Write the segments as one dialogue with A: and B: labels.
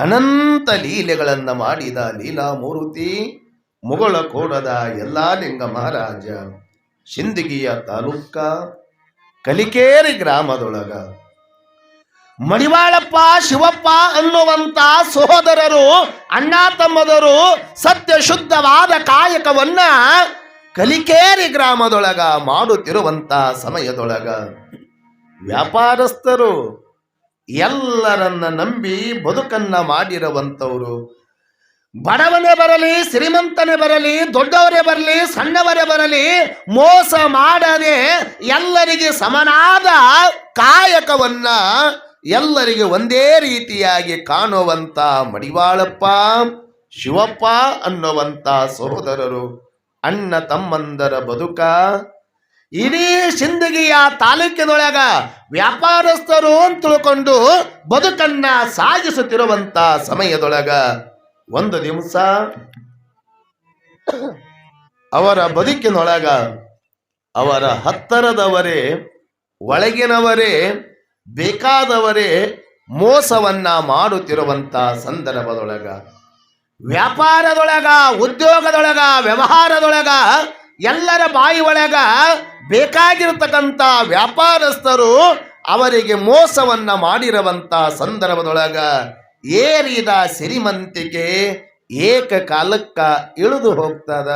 A: ಅನಂತ ಲೀಲೆಗಳನ್ನ ಮಾಡಿದ ಲೀಲಾಮೂರ್ತಿ ಮುಗಳ ಕೋಡದ ಎಲ್ಲಾ ಲಿಂಗ ಮಹಾರಾಜ, ಶಿಂದಗಿಯ ತಾಲೂಕ, ಕಲಿಕೇರಿ ಗ್ರಾಮದೊಳಗ. ಮಡಿವಾಳಪ್ಪ, ಶಿವಪ್ಪ ಅನ್ನುವಂತ ಸಹೋದರರು, ಅಣ್ಣ ತಮ್ಮದರು ಸತ್ಯ ಶುದ್ಧವಾದ ಕಾಯಕವನ್ನ ಕಲಿಕೇರಿ ಗ್ರಾಮದೊಳಗ ಮಾಡುತ್ತಿರುವಂತ ಸಮಯದೊಳಗ. ವ್ಯಾಪಾರಸ್ಥರು ಎಲ್ಲರನ್ನ ನಂಬಿ ಬದುಕನ್ನ ಮಾಡಿರುವಂಥವ್ರು. ಬಡವನೇ ಬರಲಿ, ಶ್ರೀಮಂತನೇ ಬರಲಿ, ದೊಡ್ಡವರೇ ಬರಲಿ, ಸಣ್ಣವರೇ ಬರಲಿ, ಮೋಸ ಮಾಡದೆ ಎಲ್ಲರಿಗೆ ಸಮನಾದ ಕಾಯಕವನ್ನ ಎಲ್ಲರಿಗೆ ಒಂದೇ ರೀತಿಯಾಗಿ ಕಾಣುವಂತ ಮಡಿವಾಳಪ್ಪ, ಶಿವಪ್ಪ ಅನ್ನುವಂತ ಸಹೋದರರು, ಅಣ್ಣ ತಮ್ಮಂದರ ಬದುಕ. ಇಡೀ ಸಿಂದಗಿಯ ತಾಲೂಕಿನೊಳಗ ವ್ಯಾಪಾರಸ್ಥರು ಅಂತ ತಿಳ್ಕೊಂಡು ಬದುಕನ್ನ ಸಾಗಿಸುತ್ತಿರುವಂತ ಸಮಯದೊಳಗ ಒಂದು ದಿವಸ ಅವರ ಬದುಕಿನೊಳಗ ಅವರ ಹತ್ತರದವರೇ, ಒಳಗಿನವರೇ, ಬೇಕಾದವರೇ ಮೋಸವನ್ನ ಮಾಡುತ್ತಿರುವಂತ ಸಂದರ್ಭದೊಳಗ, ವ್ಯಾಪಾರದೊಳಗ, ಉದ್ಯೋಗದೊಳಗ, ವ್ಯವಹಾರದೊಳಗ ಎಲ್ಲರ ಬಾಯಿ ಒಳಗ ಬೇಕಾಗಿರತಕ್ಕಂಥ ವ್ಯಾಪಾರಸ್ಥರು ಅವರಿಗೆ ಮೋಸವನ್ನ ಮಾಡಿರುವಂತ ಸಂದರ್ಭದೊಳಗ ಏರಿದ ಸಿರಿಮಂತಿಕೆ ಏಕಕಾಲಕ್ಕ ಇಳಿದು ಹೋಗ್ತದ.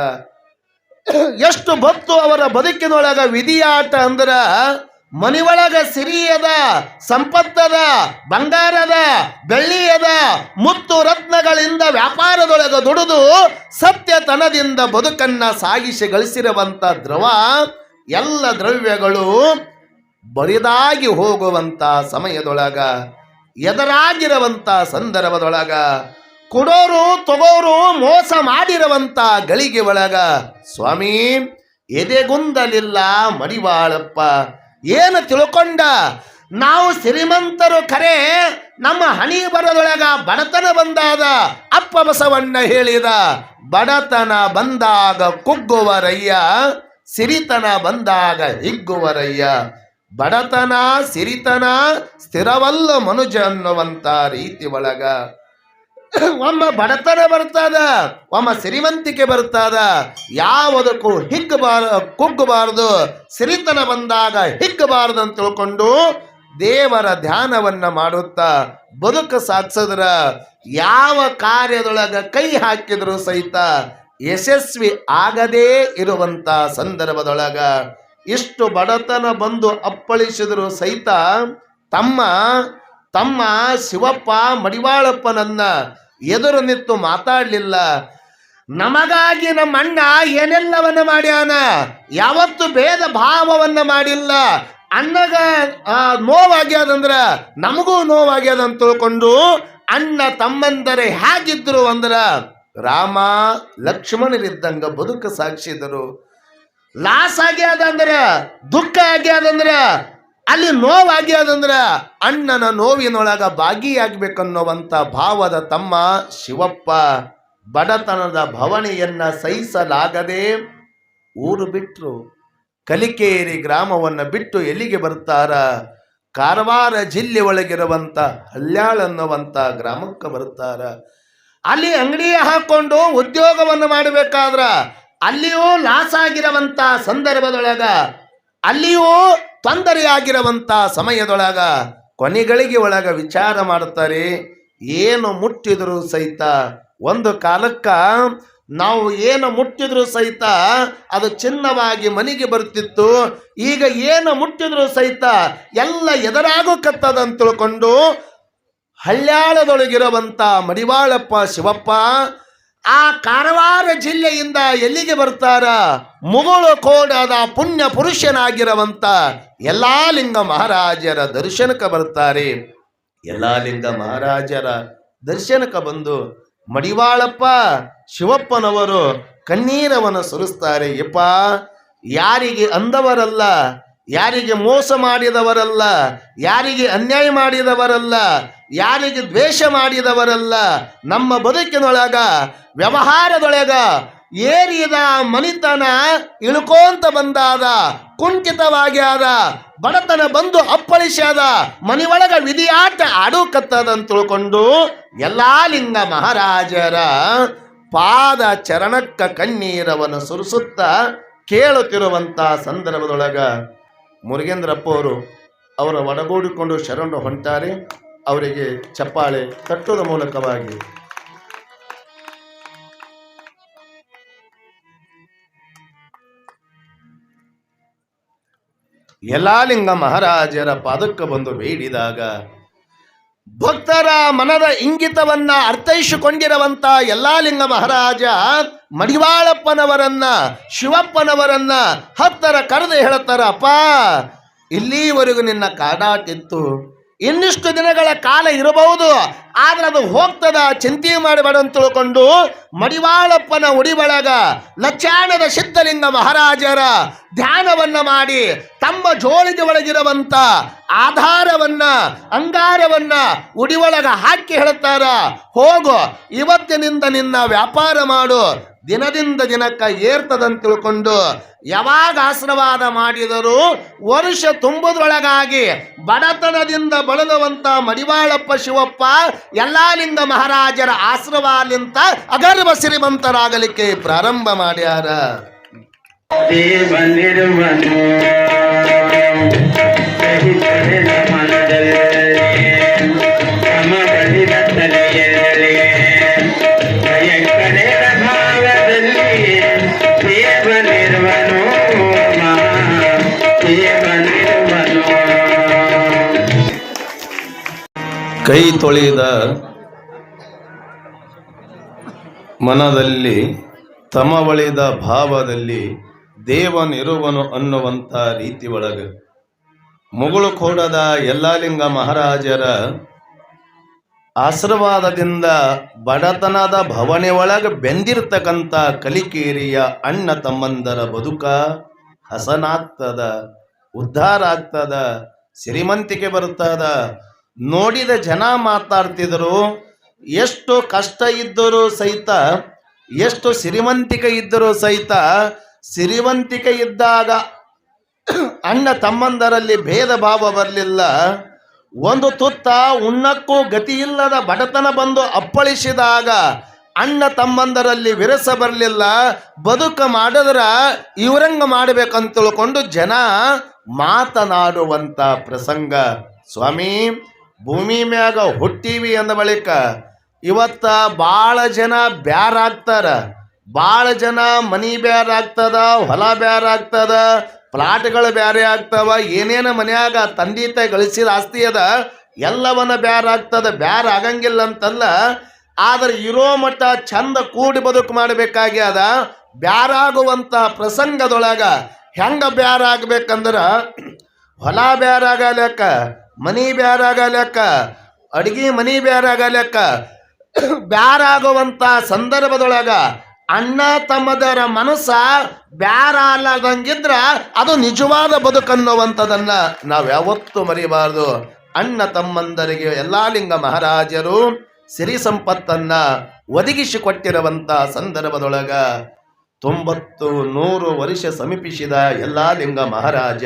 A: ಎಷ್ಟು ಭಕ್ತು ಅವರ ಬದುಕಿನೊಳಗ ವಿಧಿಯಾಟ ಅಂದ್ರ ಮನಿಯೊಳಗ ಸಿರಿಯದ, ಸಂಪತ್ತದ, ಬಂಗಾರದ, ಬೆಳ್ಳಿಯದ, ಮುತ್ತು ರತ್ನಗಳಿಂದ ವ್ಯಾಪಾರದೊಳಗ ದುಡಿದು ಸತ್ಯತನದಿಂದ ಬದುಕನ್ನ ಸಾಗಿಸಿ ಗಳಿಸಿರುವಂತ ದ್ರವ ಎಲ್ಲ ದ್ರವ್ಯಗಳು ಬರಿದಾಗಿ ಹೋಗುವಂತ ಸಮಯದೊಳಗ, ಎದರಾಗಿರುವಂತ ಸಂದರ್ಭದೊಳಗ, ಕೊಡೋರು ತಗೋರು ಮೋಸ ಮಾಡಿರುವಂತ ಗಳಿಗೆ ಒಳಗ, ಸ್ವಾಮಿ ಎದೆಗುಂದಲಿಲ್ಲ ಮಡಿವಾಳಪ್ಪ, ಏನು ತಿಳ್ಕೊಂಡ? ನಾವು ಶ್ರೀಮಂತರು ಕರೆ, ನಮ್ಮ ಹಣಿ ಬರದೊಳಗ ಬಡತನ ಬಂದಾದ, ಅಪ್ಪ ಬಸವಣ್ಣ ಹೇಳಿದ, ಬಡತನ ಬಂದಾಗ ಕುಗ್ಗುವರಯ್ಯ ಸಿರಿತನ ಬಂದಾಗ ಹಿಗ್ಗುವರಯ್ಯ. ಬಡತನ, ಸಿರಿತನ, ಸ್ಥಿರವಲ್ಲ ಮನುಜ ಅನ್ನುವಂತ ರೀತಿ ಒಳಗ. ಒಮ್ಮ ಬಡತನ ಬರ್ತದ ಒಮ್ಮ ಸಿರಿವಂತಿಕೆ ಬರ್ತದ ಯಾವುದಕ್ಕೂ ಹಿಗ್ಗಬಾರ, ಕುಗ್ಗಬಾರದು. ಸಿರಿತನ ಬಂದಾಗ ಹಿಗ್ಗಬಾರದು ಅಂತ ತಿಳ್ಕೊಂಡು ದೇವರ ಧ್ಯಾನವನ್ನ ಮಾಡುತ್ತಾ ಬದುಕು ಸಾಧಿಸಿದ್ರ. ಯಾವ ಕಾರ್ಯದೊಳಗ ಕೈ ಹಾಕಿದ್ರು ಸಹಿತ ಯಶಸ್ವಿ ಆಗದೇ ಇರುವಂತ ಸಂದರ್ಭದೊಳಗ ಇಷ್ಟು ಬಡತನ ಬಂದು ಅಪ್ಪಳಿಸಿದರೂ ಸಹಿತ ತಮ್ಮ ತಮ್ಮ ಶಿವಪ್ಪ ಮಡಿವಾಳಪ್ಪನನ್ನ ಎದುರು ನಿಂತು ಮಾತಾಡಲಿಲ್ಲ. ನಮಗಾಗಿ ನಮ್ಮ ಅಣ್ಣ ಏನೆಲ್ಲವನ್ನ ಮಾಡ್ಯಾನ? ಯಾವತ್ತು ಭೇದ ಭಾವವನ್ನ ಮಾಡಿಲ್ಲ. ಅಣ್ಣಗ ನೋವಾಗ್ಯಾದಂದ್ರ ನಮಗೂ ನೋವಾಗ್ಯಾದ ಅಂತ ತಿಳ್ಕೊಂಡು ಅಣ್ಣ ತಮ್ಮಂದರೆ ಹೇಗಿದ್ರು ಅಂದ್ರ ರಾಮ ಲಕ್ಷ್ಮಣರಿದ್ದಂಗ ಬದುಕು ಸಾಗಿಸಿದರು ಲಾಸ್ ಆಗ್ಯಾದಂದ್ರ, ದುಃಖ ಆಗ್ಯಾದಂದ್ರ, ಅಲ್ಲಿ ನೋವಾಗ್ಯಾದಂದ್ರ ಅಣ್ಣನ ನೋವಿನೊಳಗ ಭಾಗಿಯಾಗಬೇಕನ್ನುವಂತ ಭಾವದ ತಮ್ಮ ಶಿವಪ್ಪ. ಬಡತನದ ಭವಣೆಯನ್ನ ಸಹಿಸಲಾಗದೆ ಊರು ಬಿಟ್ರು. ಕಲಿಕೇರಿ ಗ್ರಾಮವನ್ನ ಬಿಟ್ಟು ಎಲ್ಲಿಗೆ ಬರ್ತಾರ? ಕಾರವಾರ ಜಿಲ್ಲೆ ಒಳಗಿರುವಂತ ಹಲ್ಯಾಳ್ ಗ್ರಾಮಕ್ಕೆ ಬರ್ತಾರ. ಅಲ್ಲಿ ಅಂಗಡಿ ಹಾಕೊಂಡು ಉದ್ಯೋಗವನ್ನು ಮಾಡಬೇಕಾದ್ರ ಅಲ್ಲಿಯೂ ಲಾಸ್ ಆಗಿರುವಂತ ಸಂದರ್ಭದೊಳಗ, ಅಲ್ಲಿಯೂ ತೊಂದರೆಯಾಗಿರುವಂತ ಸಮಯದೊಳಗ ಕೊನೆಗಳಿಗೆ ಒಳಗ ವಿಚಾರ ಮಾಡುತ್ತಾರೆ. ಏನು ಮುಟ್ಟಿದ್ರು ಸಹಿತ ಒಂದು ಕಾಲಕ್ಕ ನಾವು ಏನು ಮುಟ್ಟಿದ್ರು ಸಹಿತ ಅದು ಚಿನ್ನವಾಗಿ ಮನೆಗೆ ಬರುತ್ತಿತ್ತು. ಈಗ ಏನು ಮುಟ್ಟಿದ್ರು ಸಹಿತ ಎಲ್ಲ ಎದುರಾಗೋಕತ್ತದ ಅಂತ ತಿಳ್ಕೊಂಡು ಹಳ್ಯಾಳದೊಳಗಿರುವಂತ ಮಡಿವಾಳಪ್ಪ ಶಿವಪ್ಪ, ಆ ಕಾರವಾರ ಜಿಲ್ಲೆಯಿಂದ ಎಲ್ಲಿಗೆ ಬರ್ತಾರ? ಮುಗುಳು ಕೋಡದ ಪುಣ್ಯ ಪುರುಷನಾಗಿರುವಂತ ಎಲ್ಲಾ ಲಿಂಗ ಮಹಾರಾಜರ ದರ್ಶನಕ್ಕೆ ಬರ್ತಾರೆ. ಎಲ್ಲ ಲಿಂಗ ಮಹಾರಾಜರ ದರ್ಶನಕ್ಕೆ ಬಂದು ಮಡಿವಾಳಪ್ಪ ಶಿವಪ್ಪನವರು ಕಣ್ಣೀರವನ್ನು ಸುರಿಸ್ತಾರೆ. ಯಪ್ಪ, ಯಾರಿಗೆ ಅಂದವರಲ್ಲ ಯಾರಿಗೆ ಮೋಸ ಮಾಡಿದವರಲ್ಲ, ಯಾರಿಗೆ ಅನ್ಯಾಯ ಮಾಡಿದವರಲ್ಲ, ಯಾರಿಗೆ ದ್ವೇಷ ಮಾಡಿದವರಲ್ಲ, ನಮ್ಮ ಬದುಕಿನೊಳಗ, ವ್ಯವಹಾರದೊಳಗ ಏರಿದ ಮನಿತನ ಇಳ್ಕೋಂತ ಬಂದಾದ ಕುಂಠಿತವಾಗ್ಯಾದ ಬಡತನ ಬಂದು ಅಪ್ಪಳಿಸ್ಯಾದ ಮನಿಯೊಳಗ ವಿಧಿಯಾಟ ಆಡುಕತ್ತದಂತ ತಿಳ್ಕೊಂಡು ಎಲ್ಲಾ ಲಿಂಗ ಮಹಾರಾಜರ ಪಾದ ಚರಣಕ್ಕ ಕಣ್ಣೀರವನ್ನು ಸುರಿಸುತ್ತ ಕೇಳುತ್ತಿರುವಂತ ಸಂದರ್ಭದೊಳಗ ಮುರುಗೇಂದ್ರಪ್ಪ ಅವರು ಅವರ ಒಡಗೂಡಿಕೊಂಡು ಶರಣರು ಹೊಂಟಾರೆ, ಅವರಿಗೆ ಚಪ್ಪಾಳೆ ತಟ್ಟುವ ಮೂಲಕವಾಗಿ. ಯಲಾಲಿಂಗ ಮಹಾರಾಜರ ಪಾದಕ್ಕೆ ಬಂದು ಬೇಡಿದಾಗ ಭಕ್ತರ ಮನದ ಇಂಗಿತವನ್ನ ಅರ್ಥೈಸಿಕೊಂಡಿರುವಂತ ಯಲ್ಲಾಲಿಂಗ ಮಹಾರಾಜ ಮಡಿವಾಳಪ್ಪನವರನ್ನ ಶಿವಪ್ಪನವರನ್ನ ಹತ್ತರ ಕರೆದು ಹೇಳುತ್ತಾರಪ್ಪ ಇಲ್ಲಿವರೆಗೂ ನಿನ್ನ ಕಾಡಾಟಿತ್ತು. ಇನ್ನಿಷ್ಟು ದಿನಗಳ ಕಾಲ ಇರಬಹುದು. ಆದ್ರೆ ಅದು ಹೋಗ್ತದ, ಚಿಂತೆ ಮಾಡಬೇಡ ಅಂತ ತಿಳ್ಕೊಂಡು ಮಡಿವಾಳಪ್ಪನ ಉಡಿ ಒಳಗ ಲಚ್ಚಾಣದ ಸಿದ್ಧಲಿಂಗ ಮಹಾರಾಜರ ಧ್ಯಾನವನ್ನ ಮಾಡಿ ತಮ್ಮ ಜೋಳಿಗೆ ಒಳಗಿರುವಂತ ಆಧಾರವನ್ನ, ಅಂಗಾರವನ್ನ ಉಡಿ ಒಳಗ ಹಾಕಿ ಹೇಳ್ತಾರ. ಹೋಗು, ಇವತ್ತಿನಿಂದ ನಿನ್ನ ವ್ಯಾಪಾರ ಮಾಡು. ದಿನದಿಂದ ದಿನಕ್ಕೆ ಏರ್ತದಂತ ತಿಳ್ಕೊಂಡು ಯಾವಾಗ ಆಶೀರ್ವಾದ ಮಾಡಿದರೂ ವರ್ಷ ತುಂಬುದೊಳಗಾಗಿ ಬಡತನದಿಂದ ಬಳಲುವಂತ ಮಡಿವಾಳಪ್ಪ ಶಿವಪ್ಪ ಯಲ್ಲಾಲಿಂಗ ಮಹಾರಾಜರ ಆಶೀರ್ವಾದಲಿಂತ ಅಗರ್ವ ಶ್ರೀಮಂತರಾಗಲಿಕ್ಕೆ ಪ್ರಾರಂಭ ಮಾಡ್ಯಾರ.
B: ದೇವ
A: ಕೈ ತೊಳೆದ ಮನದಲ್ಲಿ ತಮವಳಿದ ಭಾವದಲ್ಲಿ ದೇವನಿರುವನು ಅನ್ನುವಂಥ ರೀತಿ ಒಳಗೆ. ಮುಗುಳು ಕೋಡದ ಯಲ್ಲಾಲಿಂಗ ಮಹಾರಾಜರ ಆಶೀರ್ವಾದದಿಂದ ಬಡತನದ ಭವನೆ ಒಳಗೆ ಬೆಂದಿರ್ತಕ್ಕಂಥ ಕಲಿಕೇರಿಯ ಅಣ್ಣ ತಮ್ಮಂದರ ಬದುಕ ಹಸನಾಗ್ತದ ಉದ್ಧಾರ ಆಗ್ತದ ಶ್ರೀಮಂತಿಕೆ ಬರ್ತದ ನೋಡಿದ ಜನ ಮಾತಾಡ್ತಿದ್ರು, ಎಷ್ಟು ಕಷ್ಟ ಇದ್ದರೂ ಸಹಿತ, ಎಷ್ಟು ಸಿರಿವಂತಿಕೆ ಇದ್ದರೂ ಸಹಿತ, ಸಿರಿವಂತಿಕೆ ಇದ್ದಾಗ ಅಣ್ಣ ತಮ್ಮಂದರಲ್ಲಿ ಭೇದ ಭಾವ ಬರಲಿಲ್ಲ. ಒಂದು ತುತ್ತ ಉಣ್ಣಕ್ಕೂ ಗತಿ ಇಲ್ಲದ ಬಡತನ ಬಂದು ಅಪ್ಪಳಿಸಿದಾಗ ಅಣ್ಣ ತಮ್ಮಂದರಲ್ಲಿ ವಿರಸ ಬರಲಿಲ್ಲ. ಬದುಕ ಮಾಡಿದ್ರ ಇವರಂಗ ಮಾಡ್ಬೇಕಂತ ತಿಳ್ಕೊಂಡು ಜನ ಮಾತನಾಡುವಂತ ಪ್ರಸಂಗ. ಸ್ವಾಮಿ ಭೂಮಿ ಮ್ಯಾಗ ಹುಟ್ಟೀವಿ ಅಂದ ಬಳಿಕ ಇವತ್ತ ಭಾಳ ಜನ ಬ್ಯಾರಾಗ್ತಾರ ಭಾಳ ಜನ ಮನಿ ಬ್ಯಾರ ಆಗ್ತದ, ಹೊಲ ಬ್ಯಾರ ಆಗ್ತದ, ಪ್ಲಾಟ್ಗಳು ಬ್ಯಾರೆ ಆಗ್ತಾವ, ಏನೇನ ಮನ್ಯಾಗ ತಂದೆ ತಾಯಿ ಗಳಿಸಿದ ಆಸ್ತಿ ಅದ, ಎಲ್ಲವನ್ನ ಬ್ಯಾರ ಆಗ್ತದ, ಬ್ಯಾರ ಆಗಂಗಿಲ್ಲ ಅಂತಲ್ಲ, ಆದ್ರೆ ಇರೋ ಮಟ್ಟ ಚಂದ ಕೂಡಿ ಬದುಕು ಮಾಡಬೇಕಾಗ್ಯದ. ಬ್ಯಾರಾಗುವಂತ ಪ್ರಸಂಗದೊಳಗ ಹೆಂಗ ಬ್ಯಾರ ಆಗ್ಬೇಕಂದ್ರ, ಹೊಲ ಬ್ಯಾರಾಗಲಕ್ಕ ಮನಿ ಬ್ಯಾರಾಗಲಕ್ಕ ಅಡಿಗೆ ಮನಿ ಬ್ಯಾರಾಗಲಕ್ಕ ಬ್ಯಾರಾಗುವಂತ ಸಂದರ್ಭದೊಳಗ ಅಣ್ಣ ತಮ್ಮದರ ಮನಸ್ಸ ಬ್ಯಾರ ಅದು ನಿಜವಾದ ಬದುಕನ್ನುವಂಥದನ್ನ ನಾವು ಯಾವತ್ತೂ ಮರಿಬಾರ್ದು. ಅಣ್ಣ ತಮ್ಮಂದರಿಗೆ ಎಲ್ಲಾ ಲಿಂಗ ಮಹಾರಾಜರು ಸಿರಿ ಸಂಪತ್ತನ್ನ ಒದಗಿಸಿಕೊಟ್ಟಿರುವಂತ ಸಂದರ್ಭದೊಳಗ ತೊಂಬತ್ತು ನೂರು ವರ್ಷ ಸಮೀಪಿಸಿದ ಎಲ್ಲಾ ಲಿಂಗ ಮಹಾರಾಜ.